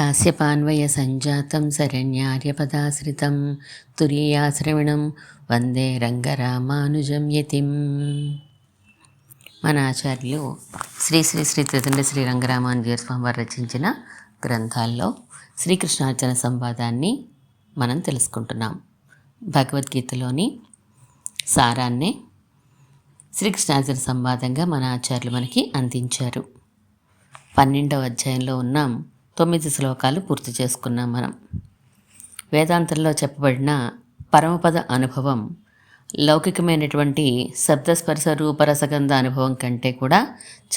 కాశ్యపాన్వయ సంజాతం శరణ్యార్యపదాశ్రితం తురీయాశ్రవిణం వందే రంగరామానుజం యతిం మన ఆచార్యులు శ్రీ శ్రీ శ్రీ త్రితండ్రి శ్రీ రంగరామానుజయ స్వామి వారు రచించిన గ్రంథాల్లో శ్రీకృష్ణార్జున సంవాదాన్ని మనం తెలుసుకుంటున్నాం. భగవద్గీతలోని సారాన్నే శ్రీకృష్ణార్జున సంవాదంగా మన ఆచార్యులు మనకి అందించారు. పన్నెండవ అధ్యాయంలో ఉన్నాం. తొమ్మిది శ్లోకాలు పూర్తి చేసుకున్నాం మనం. వేదాంతంలో చెప్పబడిన పరమపద అనుభవం లౌకికమైనటువంటి శబ్దస్పర్శ రూపరసగంధ అనుభవం కంటే కూడా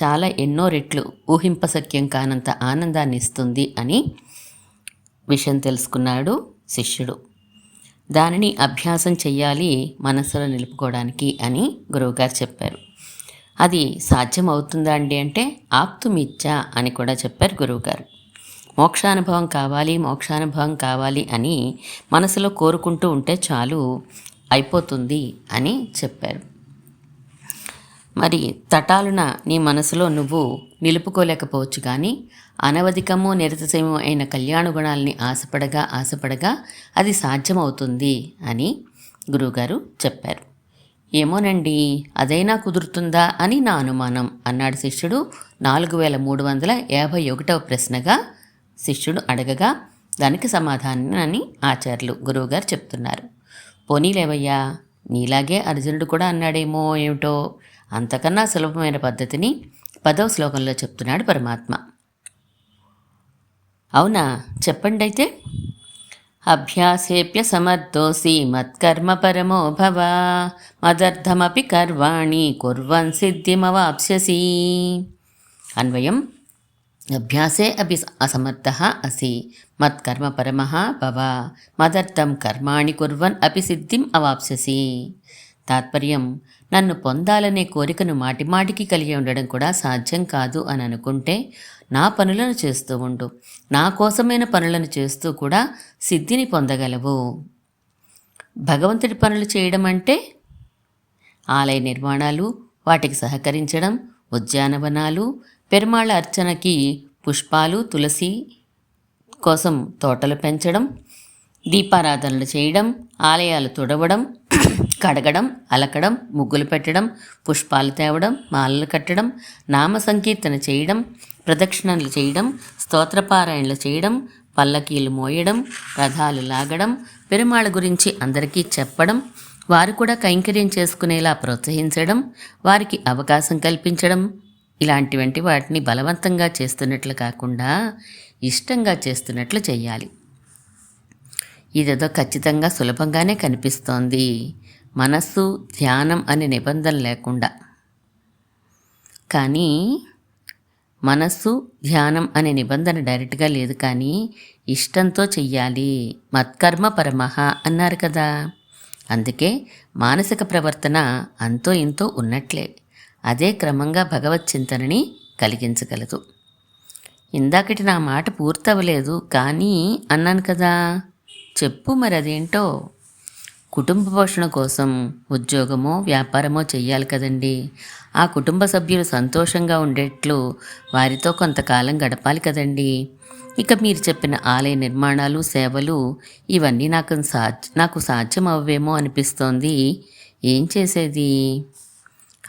చాలా ఎన్నో రెట్లు ఊహింపశక్యం కానంత ఆనందాన్ని ఇస్తుంది అని విషయం తెలుసుకున్నాడు శిష్యుడు. దానిని అభ్యాసం చెయ్యాలి మనసులో నిలుపుకోవడానికి అని గురువుగారు చెప్పారు. అది సాధ్యం అవుతుందా అండి అంటే ఆప్తుమిచ్చ అని కూడా చెప్పారు గురువుగారు. మోక్షానుభవం కావాలి మోక్షానుభవం కావాలి అని మనసులో కోరుకుంటూ ఉంటే చాలు అయిపోతుంది అని చెప్పారు. మరి తటాలున నీ మనసులో నువ్వు నిలుపుకోలేకపోవచ్చు కానీ అనవధికము నిరతసేమో అయిన కళ్యాణ గుణాలని ఆశపడగా ఆశపడగా అది సాధ్యమవుతుంది అని గురువుగారు చెప్పారు. ఏమోనండి అదైనా కుదురుతుందా అని నా అనుమానం అన్నాడు శిష్యుడు నాలుగు వేల మూడు వందల యాభై ఒకటవ ప్రశ్నగా శిష్యుడు అడగగా దానికి సమాధానాన్ని ఆచార్యులు గురువుగారు చెప్తున్నారు. పోనీలేవయ్యా నీలాగే అర్జునుడు కూడా అన్నాడేమో ఏమిటో? అంతకన్నా సులభమైన పద్ధతిని పదవ శ్లోకంలో చెప్తున్నాడు పరమాత్మ. అవునా? చెప్పండి అయితే అభ్యాసేప్య సమర్థోసి మత్కర్మ పరమో భవ మదర్థమపి కర్వాణి కుర్వన్ సిద్ధిమవాప్స్యసి. అన్వయం. అభ్యాసే అపి అసమర్థ అసి మత్కర్మ పరమ భవ మదర్థం కర్మాణి కుర్వన్ అపి సిద్ధిం అవాప్స్యసి తాత్పర్యం నన్ను పొందాలనే కోరికను మాటిమాటికి కలిగి ఉండడం కూడా సాధ్యం కాదు అని అనుకుంటే నా పనులను చేస్తూ ఉండు. నా కోసమైన పనులను చేస్తూ కూడా సిద్ధిని పొందగలవు. భగవంతుడి పనులు చేయడం అంటే ఆలయ నిర్మాణాలు వాటికి సహకరించడం ఉద్యానవనాలు పెరుమాళ అర్చనకి పుష్పాలు తులసి కోసం తోటలు పెంచడం దీపారాధనలు చేయడం ఆలయాలు తుడవడం కడగడం అలకడం ముగ్గులు పెట్టడం పుష్పాలు తేవడం మాలలు కట్టడం నామ సంకీర్తన చేయడం ప్రదక్షిణలు చేయడం స్తోత్రపారాయణలు చేయడం పల్లకీలు మోయడం రథాలు లాగడం పెరుమాళ గురించి అందరికీ చెప్పడం వారు కూడా కైంకర్యం చేసుకునేలా ప్రోత్సహించడం వారికి అవకాశం కల్పించడం ఇలాంటివంటి వాటిని బలవంతంగా చేస్తున్నట్లు కాకుండా ఇష్టంగా చేస్తున్నట్లు చేయాలి ఇదేదో ఖచ్చితంగా సులభంగానే కనిపిస్తోంది. మనస్సు ధ్యానం అనే నిబంధన లేకుండా. కానీ మనస్సు ధ్యానం అనే నిబంధన డైరెక్ట్గా లేదు కానీ ఇష్టంతో చెయ్యాలి. మత్కర్మ పరమహ అన్నారు కదా. అందుకే మానసిక ప్రవర్తన అంతో ఇంతో ఉన్నట్లే. అదే క్రమంగా భగవత్ చింతనని కలిగించగలదు. ఇందాకటి నా మాట పూర్తవలేదు కానీ అన్నాను కదా చెప్పు మరి అదేంటో కుటుంబ పోషణ కోసం ఉద్యోగమో వ్యాపారమో చెయ్యాలి కదండి. ఆ కుటుంబ సభ్యులు సంతోషంగా ఉండేట్లు వారితో కొంతకాలం గడపాలి కదండి. ఇక మీరు చెప్పిన ఆలయ నిర్మాణాలు సేవలు ఇవన్నీ నాకు సాధ్య నాకు సాధ్యం అవ్వేమో అనిపిస్తోంది. ఏం చేసేది?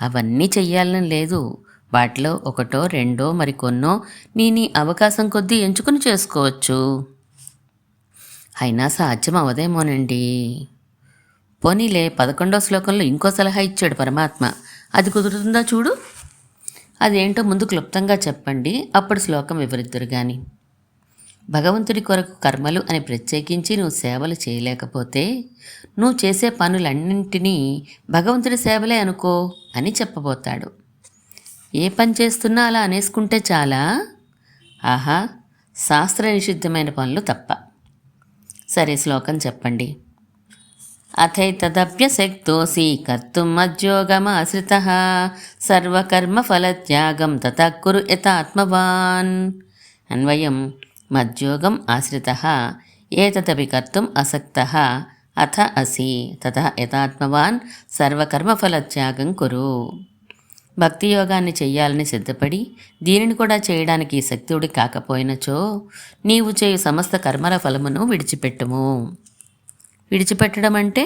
అవన్నీ చెయ్యాలని లేదు. వాటిలో ఒకటో రెండో మరికొన్నో నీ నీ అవకాశం కొద్దీ ఎంచుకుని చేసుకోవచ్చు. అయినా సాధ్యం అవదేమోనండి. పోనీలే పదకొండో శ్లోకంలో ఇంకో సలహా ఇచ్చాడు పరమాత్మ. అది కుదురుతుందా చూడు? అదేంటో ముందు క్లుప్తంగా చెప్పండి అప్పుడు శ్లోకం వివరిద్దురు గాని. భగవంతుడి కొరకు కర్మలు అని ప్రత్యేకించి నువ్వు సేవలు చేయలేకపోతే నువ్వు చేసే పనులన్నింటినీ భగవంతుడి సేవలే అనుకో. అని చెప్పబోతాడు. ఏ పని చేస్తున్నా అలా అనేసుకుంటే చాలా? ఆహా శాస్త్ర నిషిద్ధమైన పనులు తప్ప. సరే శ్లోకం చెప్పండి. అథైతదప్యశక్తోసి కర్తుం మద్యోగమాశ్రిత సర్వకర్మఫలత్యాగం తత కురు యథాత్మవాన్. అన్వయం మద్యోగం ఆశ్రిత ఏతదపి కర్తుం అసక్త అథ అసి. తత యథాత్మవాన్ సర్వకర్మఫలత్యాగం కురు. భక్తి యోగాన్ని చెయ్యాలని సిద్ధపడి దీనిని కూడా చేయడానికి శక్తుడి కాకపోయినచో నీవు చేయు సమస్త కర్మల ఫలమును విడిచిపెట్టుము. విడిచిపెట్టడం అంటే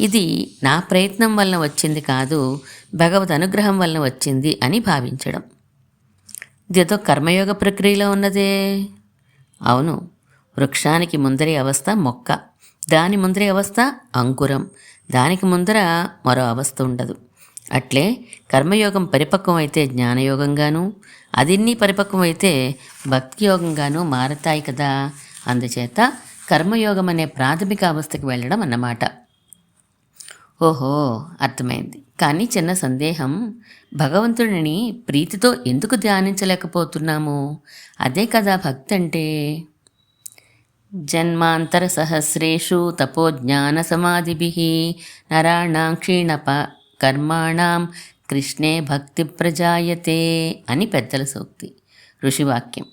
ఇది నా ప్రయత్నం వలన వచ్చింది కాదు భగవద్ అనుగ్రహం వలన వచ్చింది అని భావించడం. ఇదేదో కర్మయోగ ప్రక్రియలో ఉన్నదే. అవును వృక్షానికి ముందరి అవస్థ మొక్క. దాని ముందరి అవస్థ అంకురం. దానికి ముందర మరో అవస్థ ఉండదు. అట్లే కర్మయోగం పరిపక్వం అయితే జ్ఞానయోగంగాను అదిన్ని పరిపక్వం అయితే భక్తి యోగంగాను మారతాయి కదా. అందుచేత కర్మయోగం అనే ప్రాథమిక అవస్థకు వెళ్ళడం అన్నమాట. ఓహో అర్థమైంది. కానీ చిన్న సందేహం. భగవంతుడిని ప్రీతితో ఎందుకు ధ్యానించలేకపోతున్నాము? అదే కదా భక్తి అంటే జన్మాంతర సహస్రేషు తపో సమాధిభి నరాణాం క్షీణప కర్మాణం కృష్ణే భక్తి ప్రజాయతే అని పెద్దల సూక్తి. ఋషివాక్యం.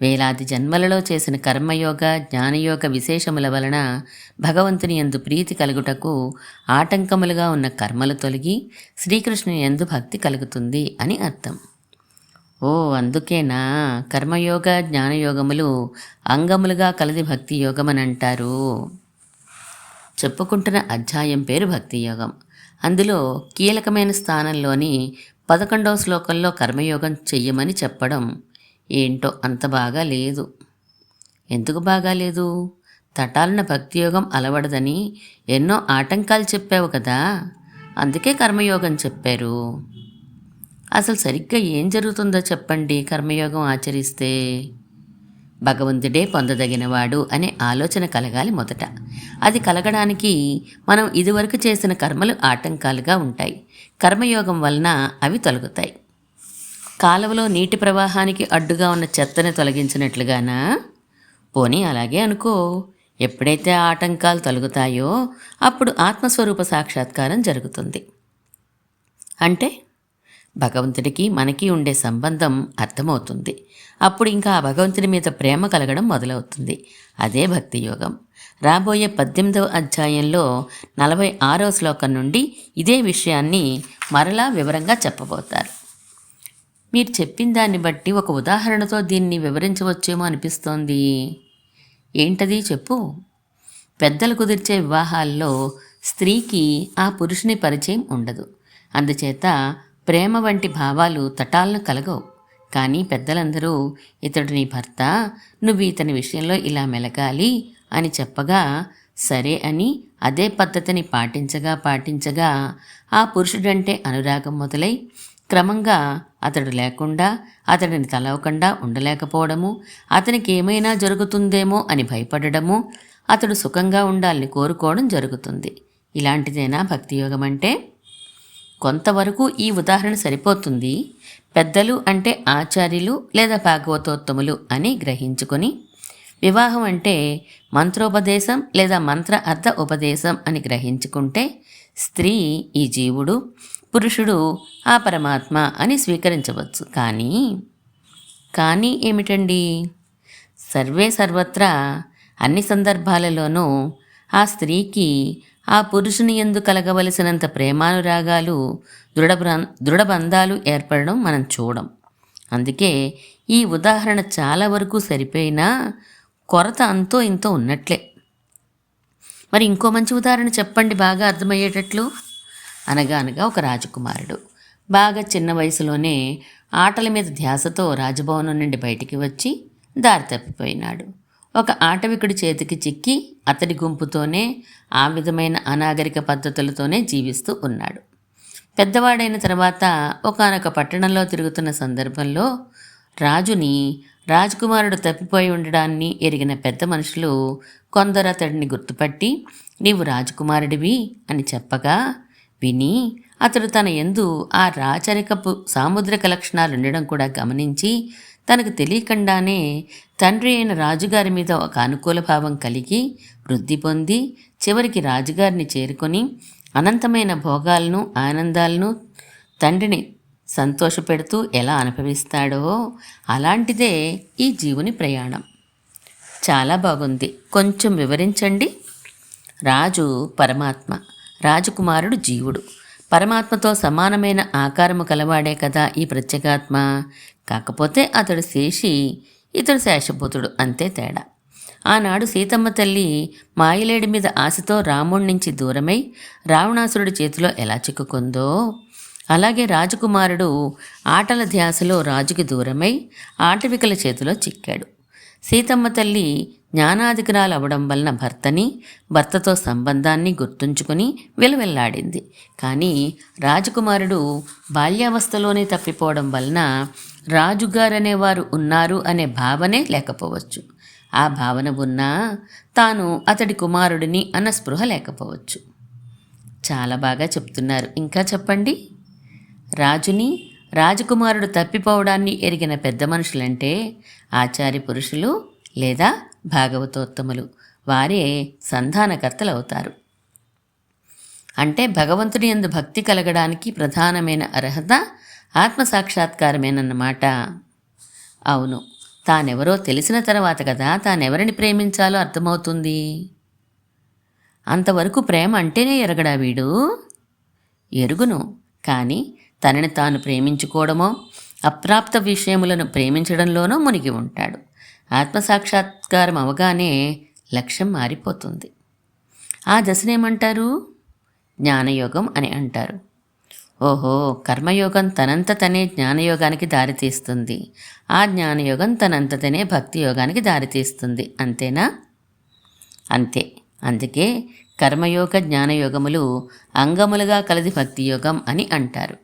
వేలాది జన్మలలో చేసిన కర్మయోగ జ్ఞానయోగ విశేషముల వలన భగవంతుని ఎందు ప్రీతి కలుగుటకు ఆటంకములుగా ఉన్న కర్మలు తొలగి శ్రీకృష్ణుని ఎందు భక్తి కలుగుతుంది అని అర్థం. ఓ అందుకేనా? కర్మయోగ జ్ఞానయోగములు అంగములుగా కలది భక్తి యోగమనంటారు. చెప్పుకుంటున్న అధ్యాయం పేరు భక్తి యోగం. అందులో కీలకమైన స్థానంలోని పదకొండవ శ్లోకంలో కర్మయోగం చెయ్యమని చెప్పడం ఏంటో అంత బాగా లేదు. ఎందుకు బాగా లేదు? తటాలన భక్తి యోగం అలవడదని ఎన్నో ఆటంకాలు చెప్పావు కదా. అందుకే కర్మయోగం చెప్పారు. అసలు సరిగ్గా ఏం జరుగుతుందో చెప్పండి. కర్మయోగం ఆచరిస్తే భగవంతుడే పొందదగినవాడు అనే ఆలోచన కలగాలి మొదట. అది కలగడానికి మనం ఇదివరకు చేసిన కర్మలు ఆటంకాలుగా ఉంటాయి. కర్మయోగం వలన అవి తొలగుతాయి. కాలువలో నీటి ప్రవాహానికి అడ్డుగా ఉన్న చెత్తని తొలగించినట్లుగానా? పోనీ అలాగే అనుకో. ఎప్పుడైతే ఆటంకాలు తొలగుతాయో అప్పుడు ఆత్మస్వరూప సాక్షాత్కారం జరుగుతుంది. అంటే భగవంతుడికి మనకి ఉండే సంబంధం అర్థమవుతుంది. అప్పుడు ఇంకా ఆ భగవంతుని మీద ప్రేమ కలగడం మొదలవుతుంది. అదే భక్తి యోగం. రాబోయే పద్దెనిమిదవ అధ్యాయంలో నలభై ఆరో శ్లోకం నుండి ఇదే విషయాన్ని మరలా వివరంగా చెప్పబోతారు. మీరు చెప్పిన దాన్ని బట్టి ఒక ఉదాహరణతో దీన్ని వివరించవచ్చేమో అనిపిస్తోంది. ఏంటది చెప్పు. పెద్దలు కుదిర్చే వివాహాల్లో స్త్రీకి ఆ పురుషుని పరిచయం ఉండదు. అందుచేత ప్రేమ వంటి భావాలు తటాలను కలగవు. కానీ పెద్దలందరూ ఇతడు నీ భర్త నువ్వు ఇతని విషయంలో ఇలా మెలగాలి అని చెప్పగా సరే అని అదే పద్ధతిని పాటించగా పాటించగా ఆ పురుషుడంటే అనురాగం మొదలై క్రమంగా అతడు లేకుండా అతడిని తలవకుండా ఉండలేకపోవడము అతనికి ఏమైనా జరుగుతుందేమో అని భయపడడము అతడు సుఖంగా ఉండాలని కోరుకోవడం జరుగుతుంది. ఇలాంటిదేనా భక్తియోగం అంటే కొంతవరకు ఈ ఉదాహరణ సరిపోతుంది. పెద్దలు అంటే ఆచార్యులు లేదా భాగవతోత్తములు అని గ్రహించుకొని వివాహం అంటే మంత్రోపదేశం లేదా మంత్ర అర్థ ఉపదేశం అని గ్రహించుకుంటే స్త్రీ ఈ జీవుడు పురుషుడు ఆ పరమాత్మ అని స్వీకరించవచ్చు. కానీ కానీ ఏమిటండి? సర్వే సర్వత్రా అన్ని సందర్భాలలోనూ ఆ స్త్రీకి ఆ పురుషుని ఎందు కలగవలసినంత ప్రేమానురాగాలు దృఢ దృఢబంధాలు ఏర్పడడం మనం చూడం. అందుకే ఈ ఉదాహరణ చాలా వరకు సరిపోయినా కొరత అంతో ఇంతో ఉన్నట్లే. మరి ఇంకో మంచి ఉదాహరణ చెప్పండి బాగా అర్థమయ్యేటట్లు? అనగా అనగా ఒక రాజకుమారుడు. బాగా చిన్న వయసులోనే ఆటల మీద ధ్యాసతో రాజభవనం నుండి బయటికి వచ్చి దారి తప్పిపోయినాడు. ఒక ఆటవికుడి చేతికి చిక్కి అతడి గుంపుతోనే ఆ విధమైన అనాగరిక పద్ధతులతోనే జీవిస్తూ ఉన్నాడు. పెద్దవాడైన తర్వాత ఒకనొక పట్టణంలో తిరుగుతున్న సందర్భంలో రాజుని రాజకుమారుడు తప్పిపోయి ఉండడాన్ని ఎరిగిన పెద్ద మనుషులు కొందరు అతడిని గుర్తుపట్టి నీవు రాజకుమారుడివి అని చెప్పగా విని అతడు తన ఎందు ఆ రాచరికపు సాముద్రిక లక్షణాలు ఉండడం కూడా గమనించి తనకు తెలియకుండానే తండ్రి అయిన రాజుగారి మీద ఒక అనుకూల భావం కలిగి వృద్ధి పొంది చివరికి రాజుగారిని చేరుకొని అనంతమైన భోగాలను ఆనందాలను తండ్రిని సంతోషపెడుతూ ఎలా అనుభవిస్తాడో అలాంటిదే ఈ జీవుని ప్రయాణం. చాలా బాగుంది. కొంచెం వివరించండి. రాజు పరమాత్మ. రాజకుమారుడు జీవుడు. పరమాత్మతో సమానమైన ఆకారము కలవాడే కదా ఈ ప్రత్యేగాత్మ. కాకపోతే అతడు శేషి ఇతడు శేషపుతుడు అంతే తేడా. ఆనాడు సీతమ్మ తల్లి మాయలేడి మీద ఆశతో రాముడి నుంచి దూరమై రావణాసురుడి చేతిలో ఎలా చిక్కుకుందో అలాగే రాజకుమారుడు ఆటల ధ్యాసలో రాజుకి దూరమై ఆటవికల చేతిలో చిక్కాడు. సీతమ్మ తల్లి జ్ఞానాధికరాలు అవ్వడం వలన భర్తని భర్తతో సంబంధాన్ని గుర్తుంచుకుని విలవిల్లాడింది. కానీ రాజకుమారుడు బాల్యావస్థలోనే తప్పిపోవడం వలన రాజుగారనేవారు ఉన్నారు అనే భావనే లేకపోవచ్చు. ఆ భావన ఉన్నా తాను అతడి కుమారుడిని అన్న స్పృహ లేకపోవచ్చు. చాలా బాగా చెప్తున్నారు. ఇంకా చెప్పండి? రాజుని రాజకుమారుడు తప్పిపోవడాన్ని ఎరిగిన పెద్ద మనుషులంటే ఆచారి పురుషులు లేదా భాగవతోత్తములు. వారే సంధానకర్తలు అవుతారు అంటే భగవంతుడి యందు భక్తి కలగడానికి ప్రధానమైన అర్హత ఆత్మసాక్షాత్కారమేనన్నమాట. అవును. తానెవరో తెలిసిన తర్వాత కదా తానెవరిని ప్రేమించాలో అర్థమవుతుంది. అంతవరకు ప్రేమ అంటేనే ఎరగడా వీడు? ఎరుగును. కానీ తనని తాను ప్రేమించుకోవడమో అప్రాప్త విషయములను ప్రేమించడంలోనో మునిగి ఉంటాడు. ఆత్మసాక్షాత్కారం అవగానే లక్ష్యం మారిపోతుంది. ఆ దశనేమంటారు? జ్ఞానయోగం అని అంటారు. ఓహో కర్మయోగం తనంత తనే జ్ఞానయోగానికి దారితీస్తుంది. ఆ జ్ఞానయోగం తనంత తనే భక్తి యోగానికి దారితీస్తుంది. అంతేనా? అంతే. అందుకే కర్మయోగ జ్ఞానయోగములు అంగములుగా కలది భక్తి యోగం అని అంటారు.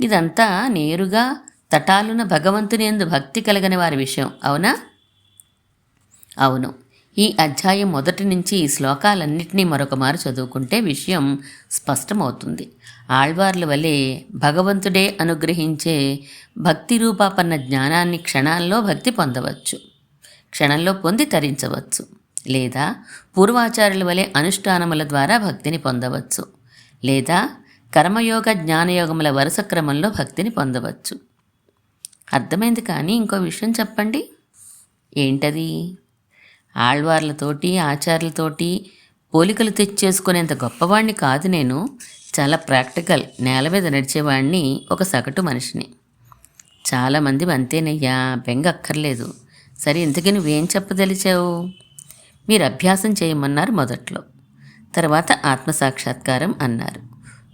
ఇదంతా నేరుగా తటాలున భగవంతుని ఎందు భక్తి కలగని వారి విషయం. అవునా? అవును. ఈ అధ్యాయం మొదటి నుంచి ఈ శ్లోకాలన్నింటినీ మరొకమారు చదువుకుంటే విషయం స్పష్టమవుతుంది. ఆళ్వార్ల వలె భగవంతుడే అనుగ్రహించే భక్తి రూపాపన్న జ్ఞానాన్ని క్షణాల్లో భక్తి పొందవచ్చు. క్షణంలో పొంది తరించవచ్చు. లేదా పూర్వాచార్యుల వలె అనుష్ఠానముల ద్వారా భక్తిని పొందవచ్చు. లేదా కర్మయోగ జ్ఞానయోగముల వరుస క్రమంలో భక్తిని పొందవచ్చు. అర్థమైంది కానీ ఇంకో విషయం చెప్పండి. ఏంటది? ఆళ్వార్లతోటి ఆచార్యులతోటి పోలికలు తెచ్చేసుకునేంత గొప్పవాణ్ణి కాదు నేను. చాలా ప్రాక్టికల్ నేల మీద నడిచేవాణ్ణి ఒక సగటు మనిషిని. చాలామంది అంతేనయ్యా బెంగ అక్కర్లేదు సరే ఇంతకీ నువ్వేం చెప్పదలిచావు? మీరు అభ్యాసం చేయమన్నారు మొదట్లో. తర్వాత ఆత్మసాక్షాత్కారం అన్నారు.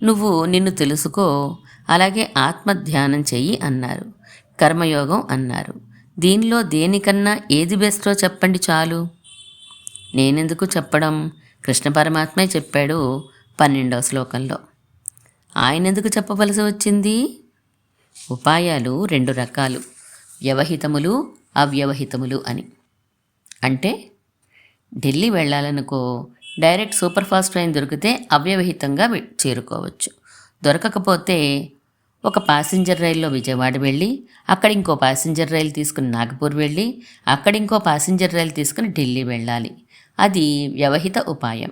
నువ్వు నిన్ను తెలుసుకో అలాగే ఆత్మధ్యానం చెయ్యి అన్నారు. కర్మయోగం అన్నారు. దీనిలో దేనికన్నా ఏది బెస్టో చెప్పండి చాలు. నేనెందుకు చెప్పడం? కృష్ణ పరమాత్మే చెప్పాడు పన్నెండవ శ్లోకంలో. ఆయన ఎందుకు చెప్పవలసి వచ్చింది? ఉపాయాలు రెండు రకాలు. వ్యవహితములు అవ్యవహితములు అని. అంటే ఢిల్లీ వెళ్ళాలనుకో డైరెక్ట్ సూపర్ ఫాస్ట్ ట్రైన్ దొరికితే అవ్యవహితంగా చేరుకోవచ్చు. దొరకకపోతే ఒక ప్యాసింజర్ రైల్లో విజయవాడ వెళ్ళి అక్కడ ఇంకో ప్యాసింజర్ రైలు తీసుకుని నాగపూర్ వెళ్ళి అక్కడ ఇంకో ప్యాసింజర్ రైలు తీసుకుని ఢిల్లీ వెళ్ళాలి. అది వ్యవహిత ఉపాయం.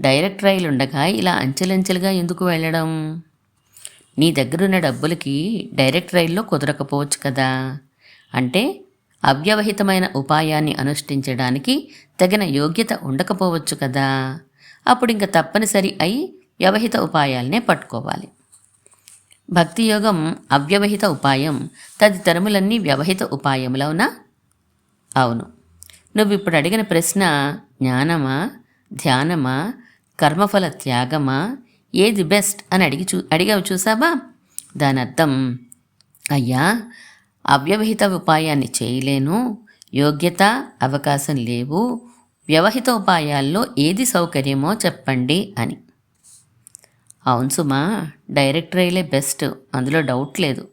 డైరెక్ట్ రైలు ఉండగా ఇలా అంచెలంచెలుగా ఎందుకు వెళ్ళడం? నీ దగ్గరున్న డబ్బులకి డైరెక్ట్ రైల్లో కుదరకపోవచ్చు కదా. అంటే అవ్యవహితమైన ఉపాయాన్ని అనుష్ఠించడానికి తగిన యోగ్యత ఉండకపోవచ్చు కదా. అప్పుడు ఇంక తప్పనిసరి అయి వ్యవహిత ఉపాయాలనే పట్టుకోవాలి. భక్తి యోగం అవ్యవహిత ఉపాయం. తదితరములన్నీ వ్యవహిత ఉపాయములవునా అవును? నువ్వు ఇప్పుడు అడిగిన ప్రశ్న జ్ఞానమా ధ్యానమా కర్మఫల త్యాగమా ఏది బెస్ట్ అని అడిగి చూ అడిగావు చూసావా? దాని అర్థం అయ్యా అవ్యవహిత ఉపాయాన్ని చేయలేను యోగ్యత అవకాశం లేవు వ్యవహిత ఉపాయాల్లో ఏది సౌకర్యమో చెప్పండి అని. అవును సుమా డైరెక్ట్ రైలే బెస్ట్. అందులో డౌట్ లేదు.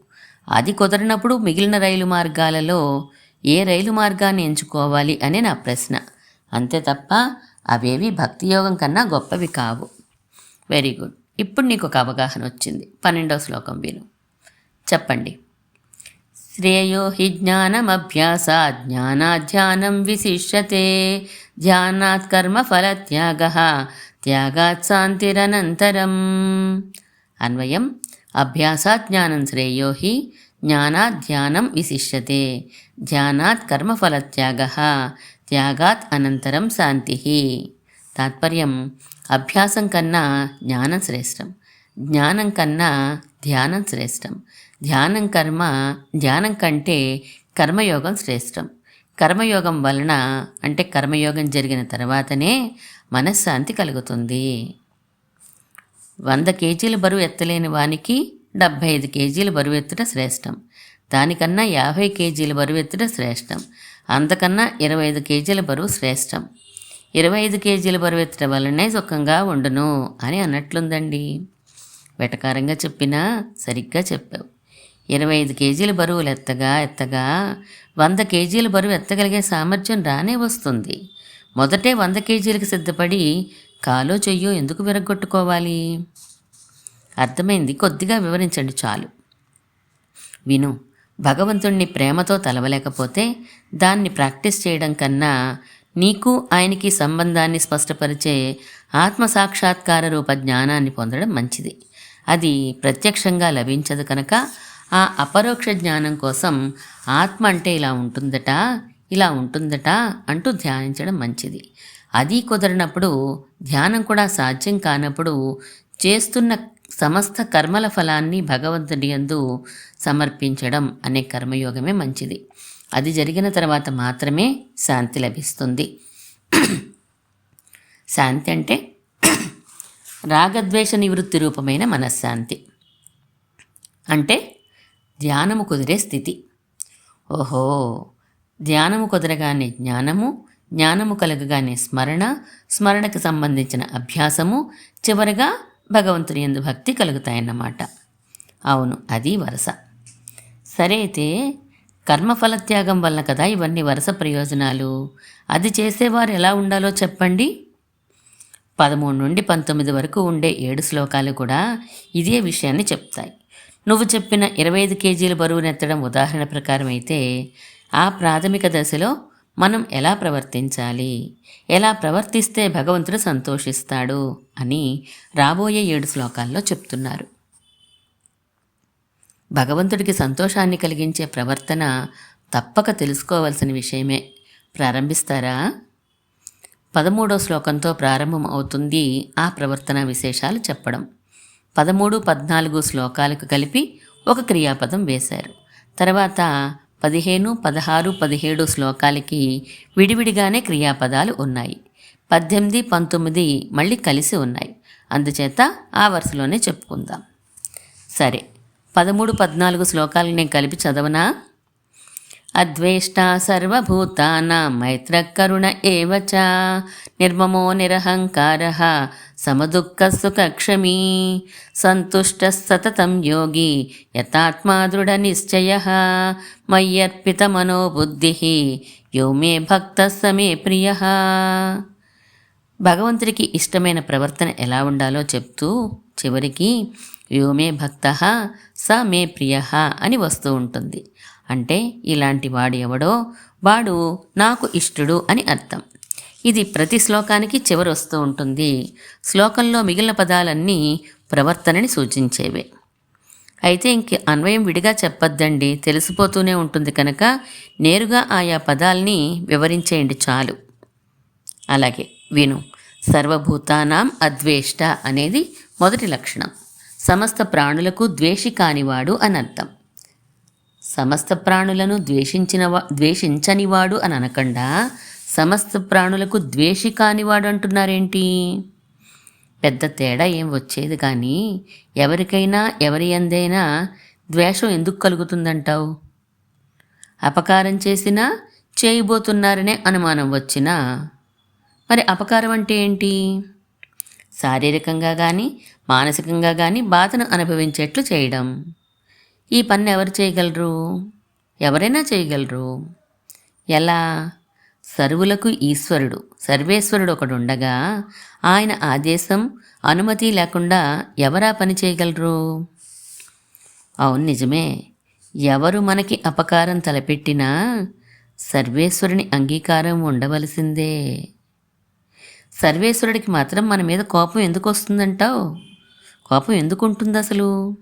అది కుదరినప్పుడు మిగిలిన రైలు మార్గాలలో ఏ రైలు మార్గాన్ని ఎంచుకోవాలి అనే నా ప్రశ్న. అంతే తప్ప అవేవి భక్తి యోగం కన్నా గొప్పవి కావు. Very good. ఇప్పుడు నీకు ఒక అవగాహన వచ్చింది. పన్నెండవ శ్లోకం విను. చెప్పండి. శ్రేయో హి జ్ఞానమభ్యాస జ్ఞానాధ్యానం విశిష్యతే. ధ్యానాత్ కర్మ ఫలత్యాగ. త్యాగాత్ శాంతిరనంతరం అన్వయం. అభ్యాసాత్ జ్ఞానం శ్రేయో హి జ్ఞానాత్ ధ్యానం విశిష్యతే. ధ్యానాత్ కర్మఫలత్యాగ. త్యాగాత్ అనంతరం శాంతి. తాత్పర్యం. అభ్యాసం కన్నా జ్ఞానం శ్రేష్టం. జ్ఞానం కన్నా ధ్యానం శ్రేష్టం. ధ్యానం కర్మ ధ్యానం కంటే కర్మయోగం శ్రేష్టం. కర్మయోగం వలన అంటే కర్మయోగం జరిగిన తర్వాతనే మనశ్శాంతి కలుగుతుంది. వంద కేజీల బరువు ఎత్తలేని వానికి డెబ్భై ఐదు కేజీల బరువు ఎత్తుట శ్రేష్టం. దానికన్నా యాభై కేజీల బరువు ఎత్తుట శ్రేష్టం. అంతకన్నా ఇరవై ఐదు కేజీల బరువు శ్రేష్టం. ఇరవై ఐదు కేజీల బరువు ఎత్తుట వల్లనే సుఖంగా ఉండును అని అన్నట్లుందండి. వెటకారంగా చెప్పినా సరిగ్గా చెప్పావు. ఇరవై ఐదు కేజీల బరువులు ఎత్తగా ఎత్తగా వంద కేజీల బరువు ఎత్తగలిగే సామర్థ్యం రానే వస్తుంది. మొదటే వంద కేజీలకు సిద్ధపడి కాలో చెయ్యో ఎందుకు విరగొట్టుకోవాలి అర్థమైంది. కొద్దిగా వివరించండి చాలు. విను భగవంతుణ్ణి ప్రేమతో తలవలేకపోతే దాన్ని ప్రాక్టీస్ చేయడం కన్నా నీకు ఆయనకి సంబంధాన్ని స్పష్టపరిచే ఆత్మ సాక్షాత్కార రూప జ్ఞానాన్ని పొందడం మంచిది. అది ప్రత్యక్షంగా లభించదు కనుక ఆ అపరోక్ష జ్ఞానం కోసం ఆత్మ అంటే ఇలా ఉంటుందట. ఇలా ఉంటుందట అంటూ ధ్యానించడం మంచిది. అది కుదరినప్పుడు ధ్యానం కూడా సాధ్యం కానప్పుడు చేస్తున్న సమస్త కర్మల ఫలాన్ని భగవంతుడి యందు సమర్పించడం అనే కర్మయోగమే మంచిది. అది జరిగిన తర్వాత మాత్రమే శాంతి లభిస్తుంది. శాంతి అంటే రాగద్వేష నివృత్తి రూపమైన మనశ్శాంతి. అంటే ధ్యానము కుదిరే స్థితి. ఓహో! ధ్యానము కుదరగానే జ్ఞానము జ్ఞానము కలగగానే స్మరణ స్మరణకు సంబంధించిన అభ్యాసము చివరగా భగవంతుని ఎందు భక్తి కలుగుతాయన్నమాట. అవును అది వరస. సరే అయితే కర్మఫలత్యాగం వలన కదా ఇవన్నీ వరుస ప్రయోజనాలు? అది చేసేవారు ఎలా ఉండాలో చెప్పండి. పదమూడు నుండి పంతొమ్మిది వరకు ఉండే ఏడు శ్లోకాలు కూడా ఇదే విషయాన్ని చెప్తాయి. నువ్వు చెప్పిన ఇరవై ఐదు కేజీల బరువునెత్తడం ఉదాహరణ ప్రకారం అయితే ఆ ప్రాథమిక దశలో మనం ఎలా ప్రవర్తించాలి? ఎలా ప్రవర్తిస్తే భగవంతుడు సంతోషిస్తాడు? అని రాబోయే ఏడు శ్లోకాల్లో చెప్తున్నారు. భగవంతుడికి సంతోషాన్ని కలిగించే ప్రవర్తన తప్పక తెలుసుకోవలసిన విషయమే. ప్రారంభిస్తారా? పదమూడో శ్లోకంతో ప్రారంభం అవుతుంది ఆ ప్రవర్తన విశేషాలు చెప్పడం. పదమూడు పద్నాలుగు శ్లోకాలకు కలిపి ఒక క్రియాపదం వేశారు. తర్వాత పదిహేను పదహారు పదిహేడు శ్లోకాలకి విడివిడిగానే క్రియాపదాలు ఉన్నాయి. పద్దెనిమిది పంతొమ్మిది మళ్ళీ కలిసి ఉన్నాయి. అందుచేత ఆ వరుసలోనే చెప్పుకుందాం. సరే పదమూడు పద్నాలుగు శ్లోకాలు నేను కలిపి చదవనా? అద్వేష్టా సర్వభూతానా మైత్రకరుణ ఏవచ నిర్మమో నిరహంకార సమదుఃఖసుఖక్షమీ. సంతుష్ట సతతం యోగి యథాత్మా దృఢ నిశ్చయ మయ్యర్పిత మనోబుద్ధి యో మే భక్త సమే ప్రియ. భగవంతుడికి ఇష్టమైన ప్రవర్తన ఎలా ఉండాలో చెప్తూ చివరికి యో మే భక్త స మే ప్రియ అని వస్తూ ఉంటుంది. అంటే ఇలాంటి వాడు ఎవడో? వాడు నాకు ఇష్టడు అని అర్థం. ఇది ప్రతి శ్లోకానికి చివరి వస్తూ ఉంటుంది. శ్లోకంలో మిగిలిన పదాలన్నీ ప్రవర్తనని సూచించేవే. అయితే ఇంక అన్వయం విడిగా చెప్పొద్దండి. తెలిసిపోతూనే ఉంటుంది కనుక నేరుగా ఆయా పదాల్ని వివరించేయండి చాలు. అలాగే విను. సర్వభూతానాం అద్వేష్ట అనేది మొదటి లక్షణం. సమస్త ప్రాణులకు ద్వేషి కానివాడు అని అర్థం. సమస్త ప్రాణులను ద్వేషించిన ద్వేషించనివాడు అని అనకుండా సమస్త ప్రాణులకు ద్వేషి కానివాడు అంటున్నారేంటి పెద్ద తేడా ఏం వచ్చేది కానీ ఎవరికైనా ఎవరి అందైనా ద్వేషం ఎందుకు కలుగుతుందంటావు? అపకారం చేసినా చేయబోతున్నారనే అనుమానం వచ్చినా మరి అపకారం అంటే ఏంటి? శారీరకంగా కానీ మానసికంగా కానీ బాధను అనుభవించేట్లు చేయడం. ఈ పని ఎవరు చేయగలరు? ఎవరైనా చేయగలరు. ఎలా? సర్వులకు ఈశ్వరుడు సర్వేశ్వరుడు ఒకడు ఉండగా ఆయన ఆదేశం అనుమతి లేకుండా ఎవరా పని చేయగలరు? అవును నిజమే. ఎవరు మనకి అపకారం తలపెట్టినా సర్వేశ్వరుని అంగీకారం ఉండవలసిందే. సర్వేశ్వరుడికి మాత్రం మన మీద కోపం ఎందుకు వస్తుందంటావు? కోపం ఎందుకు ఉంటుంది అసలు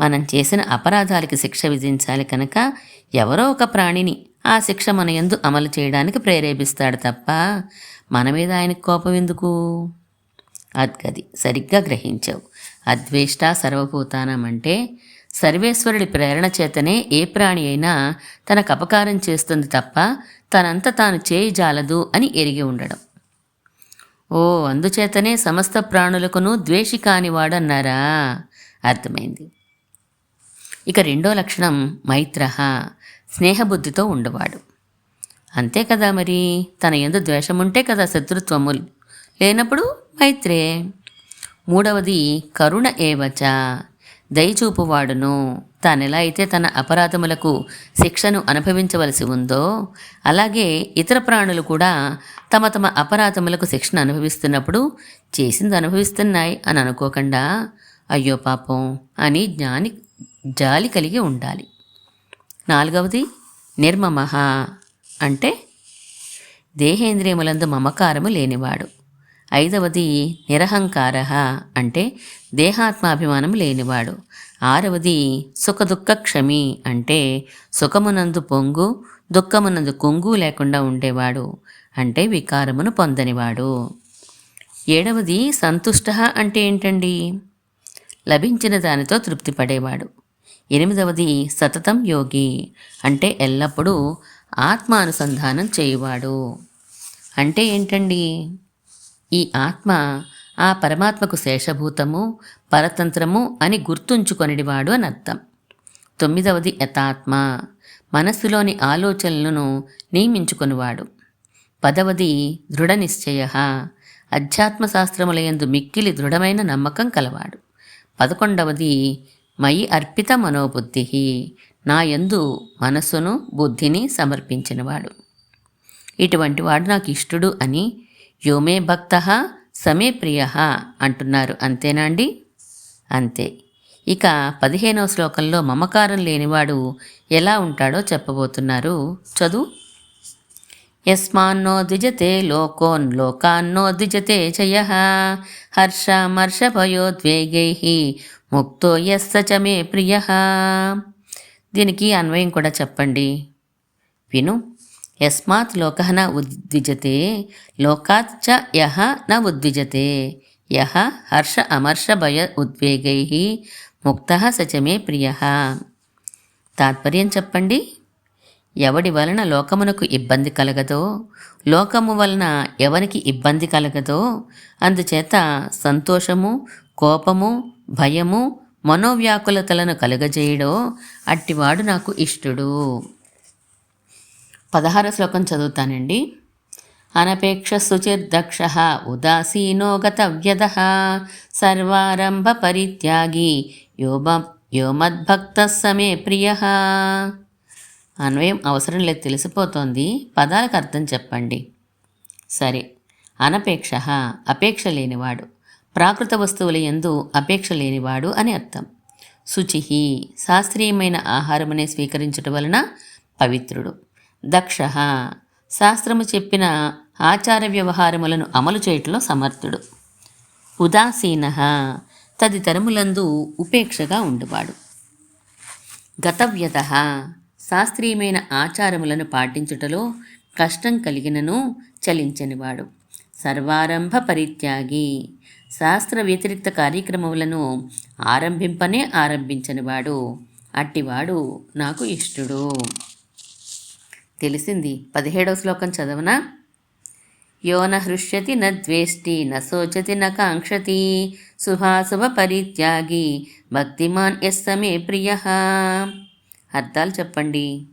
మనం చేసిన అపరాధాలకి శిక్ష విధించాలి కనుక ఎవరో ఒక ప్రాణిని ఆ శిక్ష మన ఎందు అమలు చేయడానికి ప్రేరేపిస్తాడు తప్ప మన మీద ఆయనకు కోపం ఎందుకు? అద్గది. సరిగ్గా గ్రహించావు. అద్వేష్ట సర్వభూతానం అంటే సర్వేశ్వరుడి ప్రేరణ చేతనే ఏ ప్రాణి అయినా తనకు అపకారం చేస్తుంది తప్ప తనంత తాను చేయి జాలదు అని ఎరిగి ఉండడం. ఓ అందుచేతనే సమస్త ప్రాణులకును ద్వేషి కానివాడన్నారా? అర్థమైంది. ఇక రెండో లక్షణం మైత్ర స్నేహబుద్ధితో ఉండవాడు. అంతే కదా మరి? తన ఎందు ద్వేషముంటే కదా శత్రుత్వము లేనప్పుడు మైత్రే. మూడవది కరుణ ఏవచ దయచూపువాడును. తానెలా అయితే తన అపరాధములకు శిక్షను అనుభవించవలసి ఉందో అలాగే ఇతర ప్రాణులు కూడా తమ తమ అపరాధములకు శిక్షను అనుభవిస్తున్నప్పుడు చేసింది అనుభవిస్తున్నాయి అని అనుకోకుండా అయ్యో పాపం అని జ్ఞాని జాలి కలిగి ఉండాలి. నాలుగవది నిర్మమహ అంటే దేహేంద్రియములందు మమకారము లేనివాడు. ఐదవది నిరహంకార అంటే దేహాత్మాభిమానం లేనివాడు. ఆరవది సుఖదుఖ క్షమి అంటే సుఖమునందు పొంగు దుఃఖమునందు కొంగు లేకుండా ఉండేవాడు అంటే వికారమును పొందనివాడు. ఏడవది సంతుష్ట అంటే ఏంటండి? లభించిన దానితో తృప్తి పడేవాడు ఎనిమిదవది సతతం యోగి. అంటే ఎల్లప్పుడూ ఆత్మానుసంధానం చేయువాడు. అంటే ఏంటండి? ఈ ఆత్మ ఆ పరమాత్మకు శేషభూతము పరతంత్రము అని గుర్తుంచుకొనిడివాడు అని అర్థం తొమ్మిదవది యథాత్మ. మనస్సులోని ఆలోచనలను నియమించుకొనివాడు. పదవది దృఢ నిశ్చయ అధ్యాత్మశాస్త్రములయందు మిక్కిలి దృఢమైన నమ్మకం కలవాడు. పదకొండవది మయి అర్పిత మనోబుద్ధి నా యందు మనస్సును బుద్ధిని సమర్పించినవాడు. ఇటువంటి వాడు నాకు ఇష్టడు అని యోమే భక్త సమే ప్రియ అంటున్నారు. అంతేనా అండి? అంతే. ఇక పదిహేనవ శ్లోకంలో మమకారం లేనివాడు ఎలా ఉంటాడో చెప్పబోతున్నారు. చదువు. యస్మాన్నో ద్విజతే లోకోన్ లోకాన్నో ద్విజతే చయ హర్షమర్షభయోద్వేగై ముక్తో యస్స చ మే ప్రియ. దీనికి అన్వయం కూడా చెప్పండి. విను. యస్మాత్ లోక న ఉద్విజతే లోకాత్ చ యహ న ఉద్విజతే. యహ హర్ష అమర్ష భయ ఉద్వేగై ముక్త సచమే ప్రియ. తాత్పర్యం చెప్పండి. ఎవడి వలన లోకమునకు ఇబ్బంది కలగదో లోకము వలన ఎవరికి ఇబ్బంది కలగదో అందుచేత సంతోషము కోపము భయము మనోవ్యాకులతలను కలుగజేయడో అట్టివాడు నాకు ఇష్టడు. పదహార శ్లోకం చదువుతానండి. అనపేక్ష సుచిర్దక్ష ఉదాసీనో గతవ్యద సర్వారంభ పరిత్యాగి యోమ యోమద్భక్త సమే ప్రియ. అన్వయం అవసరం లేదు తెలిసిపోతోంది. పదాలకు అర్థం చెప్పండి. సరే అనపేక్ష అపేక్ష లేనివాడు. ప్రాకృత వస్తువుల ఎందు అపేక్ష లేనివాడు అని అర్థం. శుచిహి శాస్త్రీయమైన ఆహారమునే స్వీకరించుట వలన పవిత్రుడు. దక్ష శాస్త్రము చెప్పిన ఆచార వ్యవహారములను అమలు చేయటంలో సమర్థుడు. ఉదాసీన తదితరములందు ఉపేక్షగా ఉండువాడు. గతవ్యత శాస్త్రీయమైన ఆచారములను పాటించుటలో కష్టం కలిగినను చలించనివాడు. సర్వారంభ పరిత్యాగి శాస్త్ర వ్యతిరిక్త కార్యక్రమములను ఆరంభింపనే ఆరంభించనివాడు. అట్టివాడు నాకు ఇష్టడు. తెలిసింది. పదిహేడవ శ్లోకం చదవనా? యో న హృష్యతి న ద్వేష్టి న శోచతి న కాంక్షతి శుభాశుభ పరిత్యాగి భక్తిమాన్ ఎస్సమే ప్రియ. అర్థాలు చెప్పండి.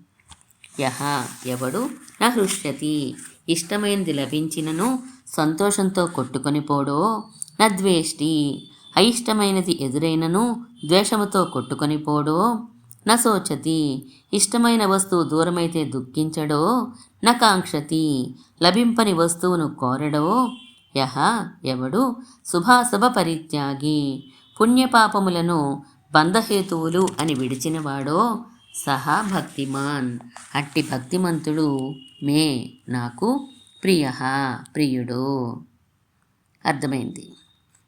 యహ ఎవడు? నా హృష్యతి. ఇష్టమైనది లభించినను సంతోషంతో కొట్టుకొని పోడో నద్వేష్టి. ద్వేష్టి అయిష్టమైనది ఎదురైనను ద్వేషముతో కొట్టుకొని పోడో. నశోచతి. ఇష్టమైన వస్తువు దూరమైతే దుఃఖించడో. నకాంక్షతి. లభింపని వస్తువును కోరడో. యహ ఎవడు? శుభాశుభ పరిత్యాగి. పుణ్యపాపములను బంధహేతువులు అని విడిచినవాడో సహా భక్తిమాన్. అట్టి భక్తిమంతుడు మే నాకు ప్రియ ప్రియుడు. అర్థమైంది.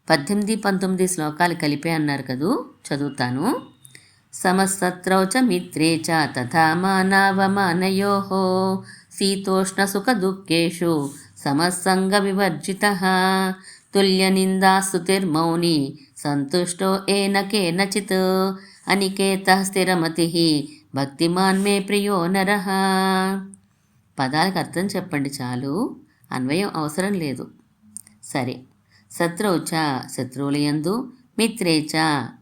పద్దెనిమిది పంతొమ్మిది శ్లోకాలు కలిపే అన్నారు కదూ? చదువుతాను. సమసత్రౌ చ మిత్రే చ తథా మానవమానయోः శీతోష్ణసుఖదుఃఖేషు సమస్సంగవివర్జితः. తుల్యనిందాస్తుతిర్మౌని సంతుష్టో ఏన కేనచిత్ అనికేతः స్థిరమతిः భక్తిమాన్ మే ప్రియో నర. పదాలకు అర్థం చెప్పండి చాలు. అన్వయం అవసరం లేదు. సరే. శత్రువుచ శత్రువులయందు మిత్రేచ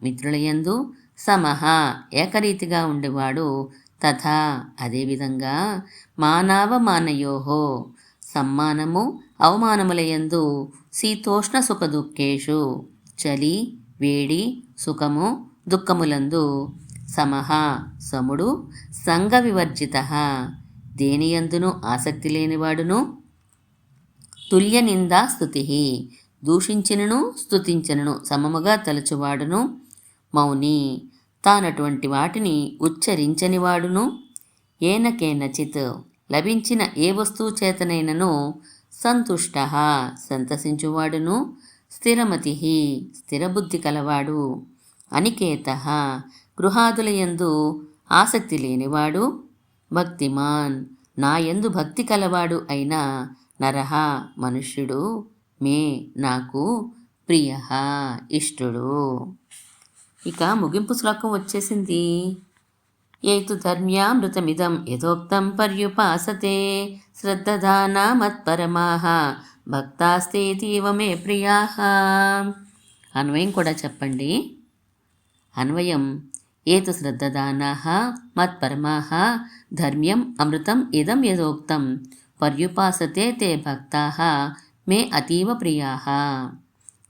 మిత్రులయందు సమహ ఏకరీతిగా ఉండేవాడు. తథా అదేవిధంగా మానవమానయోహో సమ్మానము అవమానములయందు శీతోష్ణ సుఖ దుఃఖేషు చలి వేడి సుఖము దుఃఖములందు సమహ సముడు సంగ వివర్జిత దేనియందును ఆసక్తి లేనివాడును? తుల్య నిందా స్థుతి దూషించినను స్తుతించినను సమముగా తలచువాడును. మౌని తానటువంటి వాటిని ఉచ్చరించనివాడును ఏనకేనచిత్ లభించిన ఏ వస్తువు చేతనైనను సంతుష్ట సంతసించువాడును. స్థిరమతి స్థిరబుద్ధి కలవాడు. అనికేత గృహాదులయందు ఆసక్తి లేనివాడు. భక్తిమాన్ నా యందు భక్తి కలవాడు అయిన నరహ మనుష్యుడు. మే నాకు ప్రియ ఇష్టుడు. ఇక ముగింపు శ్లోకం వచ్చేసింది. ఏతు ధర్మ్యామృతమిదం యథోక్తం పర్యుపాసతే. శ్రద్ధదానా మత్పరమాహ భక్తాస్తేతీవ మే ప్రియా అన్వయం కూడా చెప్పండి. అన్వయం. ఏతు శ్రద్ధదానా మత్పరమా ధర్మ్యం అమృతం ఇదం యథోక్తం. పర్యుపాసతే తే భక్తా. మే అతీవ ప్రియా.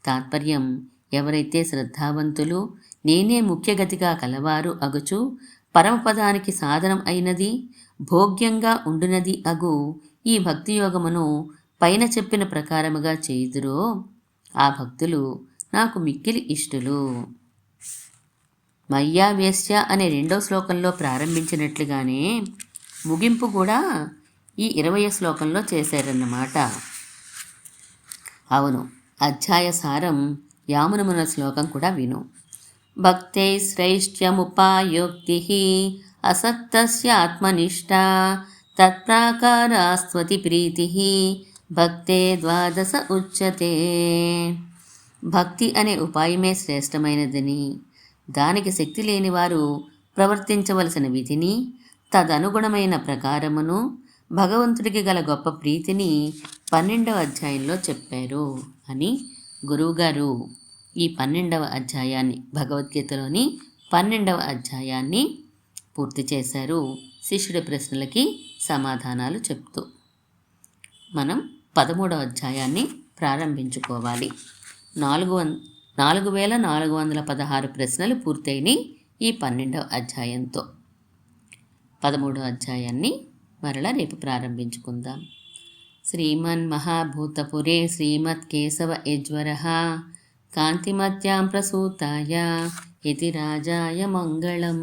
తాత్పర్యం ఎవరైతే శ్రద్ధావంతులు నేనే ముఖ్యగతిగా కలవారు అగుచు పరమపదానికి సాధనం అయినది భోగ్యంగా ఉండునది అగు ఈ భక్తి యోగమును పైన చెప్పిన ప్రకారముగా చేయుదురో ఆ భక్తులు నాకు మిక్కిలి ఇష్టులు. మయ్యావేశ్య అనే రెండో శ్లోకంలో ప్రారంభించినట్లుగానే ముగింపు కూడా ఈ ఇరవై శ్లోకంలో చేశారన్నమాట. అవును. అధ్యాయ సారం యామునమున శ్లోకం కూడా విను. భక్తే శ్రైష్ట్యముపాయోక్తి అసక్తస్యాత్మనిష్టా తత్ప్రాకారాస్వతి ప్రీతి భక్తే ద్వాదశ ఉచ్యతే. భక్తి అనే ఉపాయమే శ్రేష్టమైనదని. దానికి శక్తి లేనివారు ప్రవర్తించవలసిన విధిని తదనుగుణమైన ప్రకారమును భగవంతుడికి గల గొప్ప ప్రీతిని పన్నెండవ అధ్యాయంలో చెప్పారు అని గురువుగారు ఈ పన్నెండవ అధ్యాయాన్ని భగవద్గీతలోని పన్నెండవ అధ్యాయాన్ని పూర్తి చేశారు. శిష్యుడి ప్రశ్నలకి సమాధానాలు చెప్తూ మనం పదమూడవ అధ్యాయాన్ని ప్రారంభించుకోవాలి. నాలుగు వం నాలుగు వేల నాలుగు వందల పదహారు ప్రశ్నలు పూర్తయినాయి ఈ పన్నెండవ అధ్యాయంతో. పదమూడవ అధ్యాయాన్ని మరలా రేపు ప్రారంభించుకుందాం. శ్రీమన్ మహాభూతపురే శ్రీమత్ కేశవ యజ్వర కాంతిమత్యాం ప్రసూతాయ ఇది రాజాయ మంగళం.